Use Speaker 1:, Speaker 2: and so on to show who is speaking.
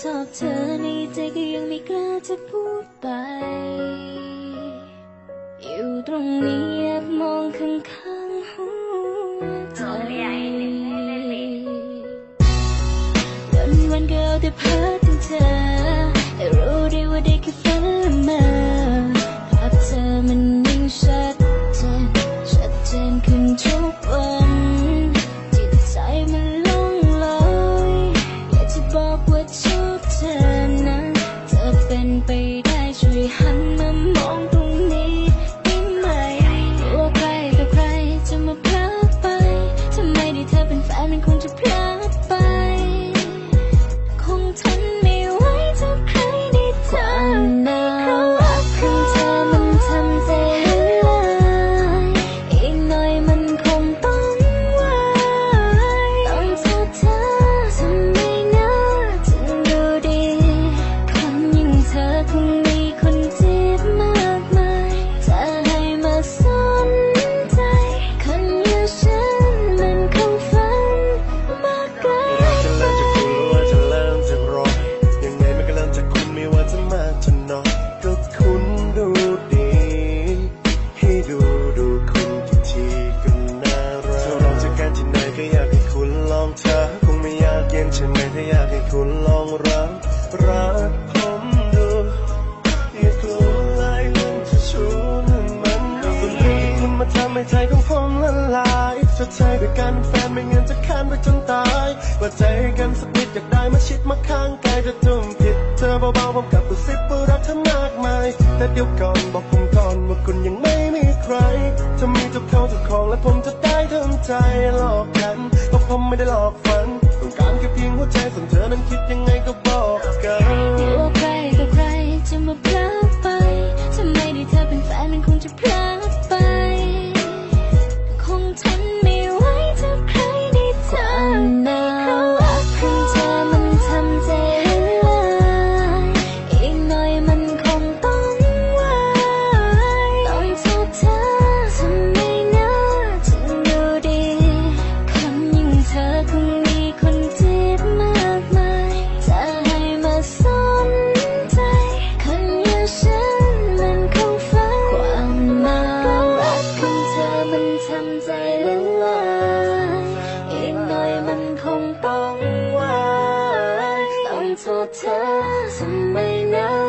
Speaker 1: ชอบเธอในใจก็ยังไม่กล้าจะพูดไป อยู่ตรงนี้แอบมองข้างข้างหัวใจวันวันเก็เอา
Speaker 2: แต่เพ้อ ใจของผมละลายชดใช้ด้วยกันแฟนไม่เงินจะแค้นไปจนตายเปิดใจกันสักนิดอยากได้มาชิดมาข้างกายจะทุ่มผิดเธอเบาๆผมกับตัวซิปว่ารักเธอมากมาย แต่เดี๋ยวก่อนบอกผมก่อนว่าคุณยังไม่มีใคร จะมีเจ้เขาเจ้าของและผมจะได้ทำใจหลอกกันเพราะผมไม่ได้หลอกฝัน เธอทำไมนะ